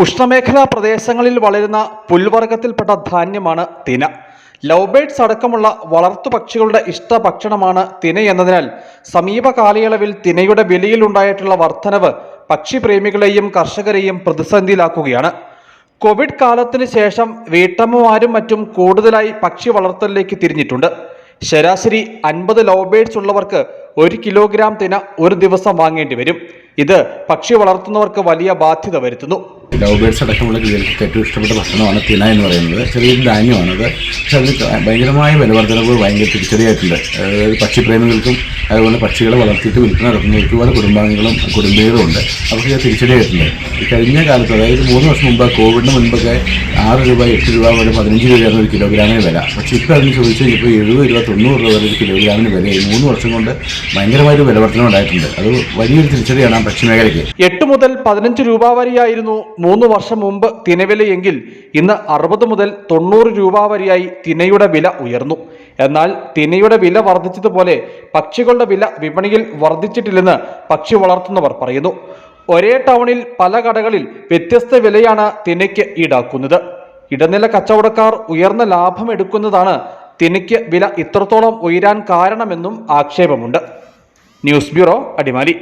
ഉഷ്ണമേഖലാ പ്രദേശങ്ങളിൽ വളരുന്ന പുൽവർഗത്തിൽപ്പെട്ട ധാന്യമാണ് തിന. ലവ് ബേഡ്സ് അടക്കമുള്ള വളർത്തുപക്ഷികളുടെ ഇഷ്ട ഭക്ഷണമാണ് തിന എന്നതിനാൽ സമീപ കാലയളവിൽ തിനയുടെ വിലയിലുണ്ടായിട്ടുള്ള വർധനവ് പക്ഷിപ്രേമികളെയും കർഷകരെയും പ്രതിസന്ധിയിലാക്കുകയാണ്. കോവിഡ് കാലത്തിന് ശേഷം വീട്ടമ്മമാരും മറ്റും കൂടുതലായി പക്ഷി വളർത്തലിലേക്ക് തിരിഞ്ഞിട്ടുണ്ട്. ശരാശരി അൻപത് ലവ് ബേഡ്സ് ഉള്ളവർക്ക് ഒരു കിലോഗ്രാം തിന ഒരു ദിവസം വാങ്ങേണ്ടി വരും. ഇത് പക്ഷി വളർത്തുന്നവർക്ക് വലിയ ബാധ്യത വരുത്തുന്നു. ലവ് ബേഡ്സ് അടക്കമുള്ള കിളികൾക്ക് ഏറ്റവും ഇഷ്ടപ്പെട്ട ഭക്ഷണമാണ് തിന എന്ന് പറയുന്നത്. ചെറിയൊരു ധാന്യമാണത്. പക്ഷെ അതിന് ഭയങ്കരമായ വിലവർദ്ധനവ് ഭയങ്കര തിരിച്ചടിയായിട്ടുണ്ട്. അതായത് പക്ഷിപ്രേമികൾക്കും അതുപോലെ പക്ഷികളെ വളർത്തിയിട്ട് വിൽക്കുന്ന നടത്തുന്നവർക്ക് ഒരുപാട് കുടുംബാംഗങ്ങളും കുടുംബീകളും ഉണ്ട്. അവർക്ക് ഞാൻ ഈ കഴിഞ്ഞ കാലത്ത് അതായത് മൂന്ന് വർഷം മുമ്പ് കോവിഡിന് മുൻപൊക്കെ ആറ് രൂപ എട്ട് രൂപ വരെ പതിനഞ്ച് രൂപയാണ് ഒരു കിലോഗ്രാമിന് വില. പക്ഷേ ഇപ്പോൾ അതിന് ചോദിച്ചു കഴിഞ്ഞപ്പോൾ എഴുപത് രൂപ തൊണ്ണൂറ് രൂപ വരെ ഒരു കിലോഗ്രാമിന് വില ഈ മൂന്ന് വർഷം കൊണ്ട് ഭയങ്കരമായൊരു വിലവർത്തനം ഉണ്ടായിട്ടുണ്ട്. അത് വലിയൊരു തിരിച്ചടിയാണ് ആ പക്ഷി മേഖലയ്ക്ക്. എട്ട് മുതൽ പതിനഞ്ച് രൂപ വരെയായിരുന്നു മൂന്ന് വർഷം മുമ്പ് തിനവിലയെങ്കിൽ ഇന്ന് അറുപത് മുതൽ തൊണ്ണൂറ് രൂപ വരെയായി തിനയുടെ വില ഉയർന്നു. എന്നാൽ തിനയുടെ വില വർദ്ധിച്ചതുപോലെ പക്ഷികളുടെ വില വിപണിയിൽ വർദ്ധിച്ചിട്ടില്ലെന്ന് പക്ഷി വളർത്തുന്നവർ പറയുന്നു. ഒരേ ടൗണിൽ പല കടകളിൽ വ്യത്യസ്ത വിലയാണ് തിനയ്ക്ക് ഈടാക്കുന്നത്. ഇടനില കച്ചവടക്കാർ ഉയർന്ന ലാഭം എടുക്കുന്നതാണ് തിനയ്ക്ക് വില ഇത്രത്തോളം ഉയരാൻ കാരണമെന്നും ആക്ഷേപമുണ്ട്. News bureau Adimali.